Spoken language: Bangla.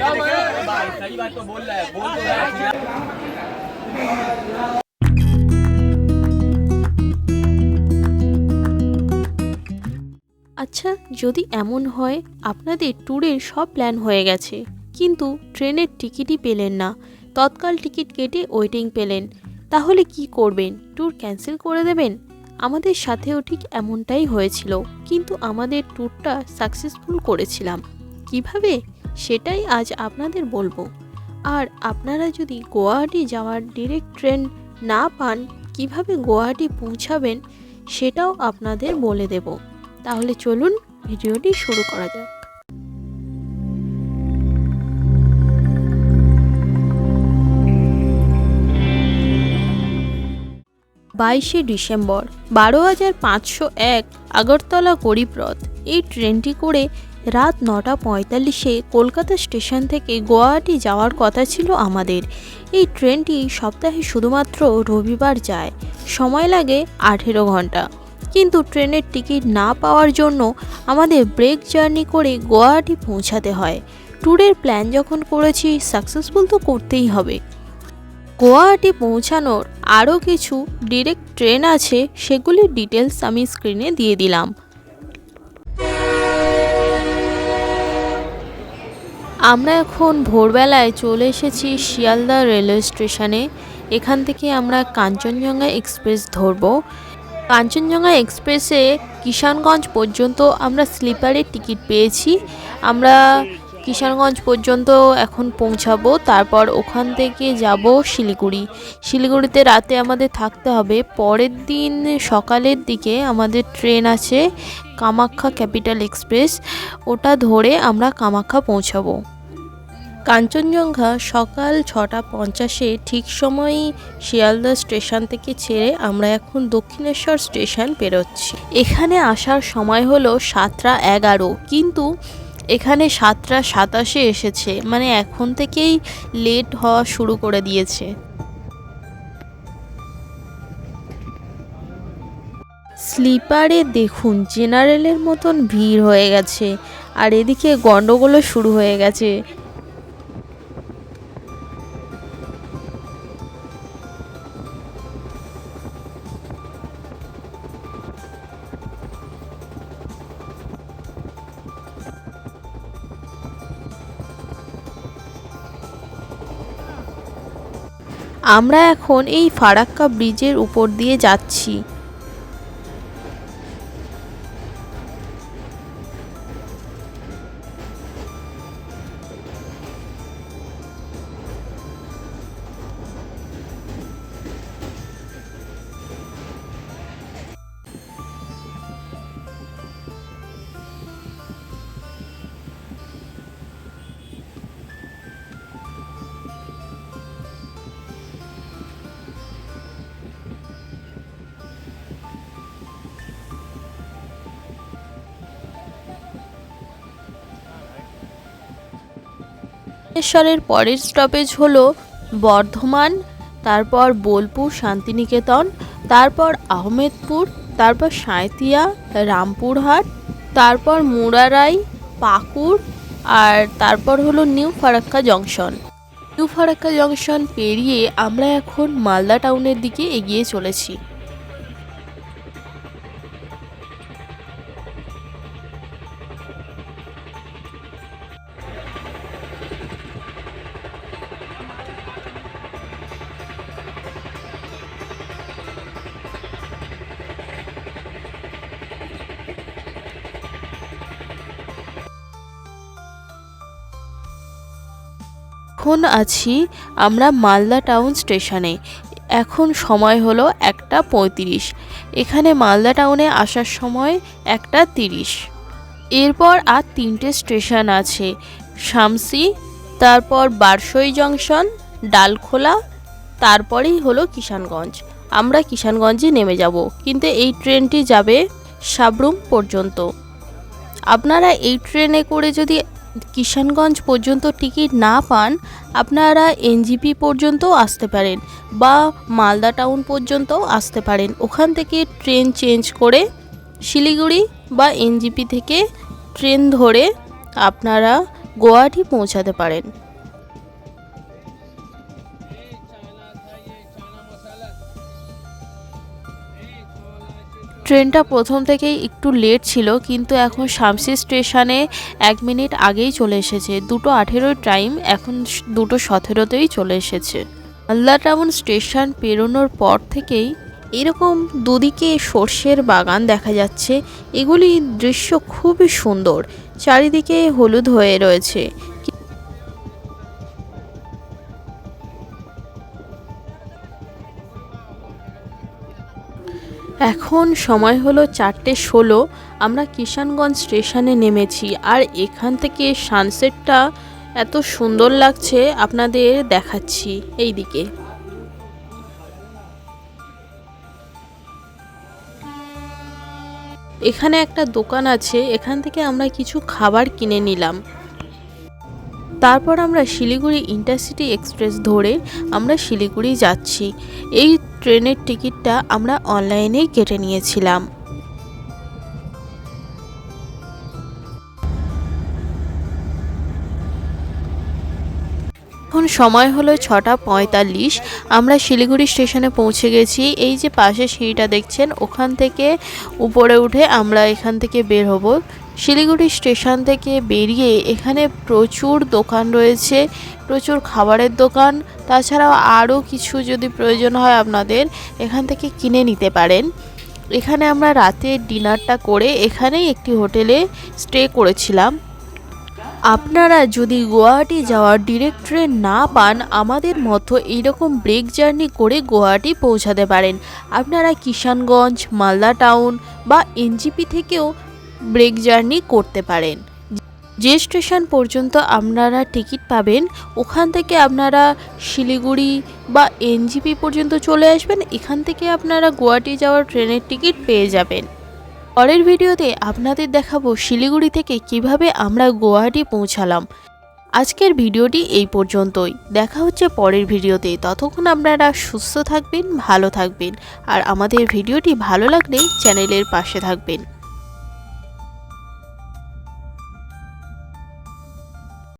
भाई सही बात तो बोल रहा है बोल तो रहा है আচ্ছা যদি এমন হয় আপনাদের ট্যুরের সব প্ল্যান হয়ে গেছে কিন্তু ট্রেনের টিকিটই পেলেন না তৎকাল টিকিট কেটে ওয়েটিং পেলেন তাহলে কি করবেন ট্যুর ক্যান্সেল করে দেবেন আমাদের সাথেও ঠিক এমনটাই হয়েছিল কিন্তু আমাদের ট্যুরটা সাকসেসফুল করেছিলাম কিভাবে সেটাই আজ আপনাদের বলব। আর আপনারা যদি গুয়াহাটি যাওয়ার ডিরেক্ট ট্রেন না পান, কীভাবে গুয়াহাটি পৌঁছাবেন সেটাও আপনাদের বলে দেবো। তাহলে চলুন ভিডিওটি শুরু করা যাক। বাইশে ডিসেম্বর, বারো হাজার পাঁচশো এক আগরতলা গরিবরথ। এই ট্রেনটি করে রাত নটা পঁয়তাল্লিশে কলকাতা স্টেশন থেকে গুয়াহাটি যাওয়ার কথা ছিল আমাদের। এই ট্রেনটি সপ্তাহে শুধুমাত্র রবিবার যায়, সময় লাগে আঠেরো ঘণ্টা। কিন্তু ট্রেনের টিকিট না পাওয়ার জন্য আমাদের ব্রেক জার্নি করে গুয়াহাটি পৌঁছাতে হয়। ট্যুরের প্ল্যান যখন করেছি, সাকসেসফুল তো করতেই হবে। গুয়াহাটি পৌঁছানোর আরও কিছু ডিরেক্ট ট্রেন আছে, সেগুলির ডিটেলস আমি স্ক্রিনে দিয়ে দিলাম। আমরা এখন ভোরবেলায় চলে এসেছি শিয়ালদা রেলওয়ে স্টেশনে। এখান থেকে আমরা কাঞ্চনজঙ্ঘা এক্সপ্রেস ধরবো। কাঞ্চনজঙ্ঘা এক্সপ্রেসে কিষানগঞ্জ পর্যন্ত আমরা স্লিপারের টিকিট পেয়েছি। আমরা কিষানগঞ্জ পর্যন্ত এখন পৌঁছাবো। তারপর ওখান থেকে যাব শিলিগুড়ি। শিলিগুড়িতে রাতে আমাদের থাকতে হবে। পরের দিন সকালের দিকে আমাদের ট্রেন আছে কামাখ্যা ক্যাপিটাল এক্সপ্রেস। ওটা ধরে আমরা কামাখ্যা পৌঁছাবো। কাঞ্চনজঙ্ঘা সকাল ছটা পঞ্চাশে ঠিক সময়ই শিয়ালদা স্টেশন থেকে ছেড়ে আমরা এখন দক্ষিণেশ্বর স্টেশন পেরোচ্ছি এখানে আসার সময় হলো সাতটা এগারো, কিন্তু এখানে সাতটা সাতাশে এসেছে মানে এখন থেকেই লেট হওয়া শুরু করে দিয়েছে। স্লিপারে দেখুন জেনারেলের মতন ভিড় হয়ে গেছে, আর এদিকে গন্ডগোলও শুরু হয়ে গেছে। আমরা এখন এই ফারাক্কা ব্রিজের উপর দিয়ে যাচ্ছি। ভুবনেশ্বরের পরের স্টপেজ হলো বর্ধমান, তারপর বোলপুর, শান্তিনিকেতন, তারপর আহমেদপুর, তারপর সাঁইতিয়া রামপুরহাট, তারপর মুরারাই, পাকুড়, আর তারপর হলো new Farakka junction. New Farakka junction পেরিয়ে আমরা এখন মালদা টাউনের দিকে এগিয়ে চলেছি। এখন আছি আমরা মালদা টাউন স্টেশনে। এখন সময় হলো একটা পঁয়ত্রিশ। এখানে মালদা টাউনে আসার সময় একটা তিরিশ। এরপর আর তিনটে স্টেশন আছে। শামসি, তারপর বারসই জংশন, ডালখোলা, তারপরেই হলো কিষানগঞ্জ। আমরা কিষানগঞ্জে নেমে যাব, কিন্তু এই ট্রেনটি যাবে সাবরুম পর্যন্ত। আপনারা এই ট্রেনে করে যদি কিষানগঞ্জ পর্যন্ত টিকিট না পান, আপনারা এনজিপি পর্যন্তও আসতে পারেন বা মালদা টাউন পর্যন্তও আসতে পারেন। ওখান থেকে ট্রেন চেঞ্জ করে শিলিগুড়ি বা এনজিপি থেকে ট্রেন ধরে আপনারা গুয়াহাটি পৌঁছাতে পারেন। ট্রেনটা প্রথম থেকেই একটু লেট ছিল, কিন্তু এখন শামসি স্টেশনে এক মিনিট আগেই চলে এসেছে। দুটো আঠেরোর টাইম এখন দুটো সতেরোতেই চলে এসেছে। আল্লা টাউন স্টেশন পেরোনোর পর থেকেই এরকম দুদিকে সর্ষের বাগান দেখা যাচ্ছে। এগুলি দৃশ্য খুবই সুন্দর, চারিদিকে হলুদ হয়ে রয়েছে। এখন সময় হলো চারটে ষোলো, আমরা কিষানগঞ্জ স্টেশনে নেমেছি আর এখান থেকে সানসেটটা এত সুন্দর লাগছে, আপনাদের দেখাচ্ছি এই দিকে এখানে একটা দোকান আছে, এখান থেকে আমরা কিছু খাবার কিনে নিলাম। তারপর আমরা শিলিগুড়ি ইন্টারসিটি এক্সপ্রেস ধরে আমরা শিলিগুড়ি যাচ্ছি। এই ট্রেনের টিকিটটা আমরা অনলাইনেই কেটে নিয়েছিলাম। এখন সময় হলো ছটা পঁয়তাল্লিশ। আমরা শিলিগুড়ি স্টেশনে পৌঁছে গেছি। এই যে পাশে সিঁড়িটা দেখছেন, ওখান থেকে উপরে উঠে আমরা এখান থেকে বের হব। শিলিগুড়ি স্টেশন থেকে বেরিয়ে এখানে প্রচুর দোকান রয়েছে, প্রচুর খাবারের দোকান। তাছাড়াও আরও কিছু যদি প্রয়োজন হয় আপনাদের, এখান থেকে কিনে নিতে পারেন। এখানে আমরা রাতে ডিনারটা করে এখানেই একটি হোটেলে স্টে করেছিলাম। আপনারা যদি গুয়াহাটি যাওয়ার ডিরেক্ট ট্রেন না পান, আমাদের মতো এইরকম ব্রেক জার্নি করে গুয়াহাটি পৌঁছাতে পারেন। আপনারা কিষানগঞ্জ, মালদা টাউন বা এনজিপি থেকেও ব্রেক জার্নি করতে পারেন। যে স্টেশন পর্যন্ত আপনারা টিকিট পাবেন, ওখান থেকে আপনারা শিলিগুড়ি বা এনজিপি পর্যন্ত চলে আসবেন, এখান থেকে আপনারা গুয়াহাটি যাওয়ার ট্রেনের টিকিট পেয়ে যাবেন। পরের ভিডিওতে আপনাদের দেখাবো শিলিগুড়ি থেকে কীভাবে আমরা গুয়াহাটি পৌঁছালাম। আজকের ভিডিওটি এই পর্যন্তই। দেখা হচ্ছে পরের ভিডিওতে। ততক্ষণ আপনারা সুস্থ থাকবেন, ভালো থাকবেন। আর আমাদের ভিডিওটি ভালো লাগলে চ্যানেলের পাশে থাকবেন।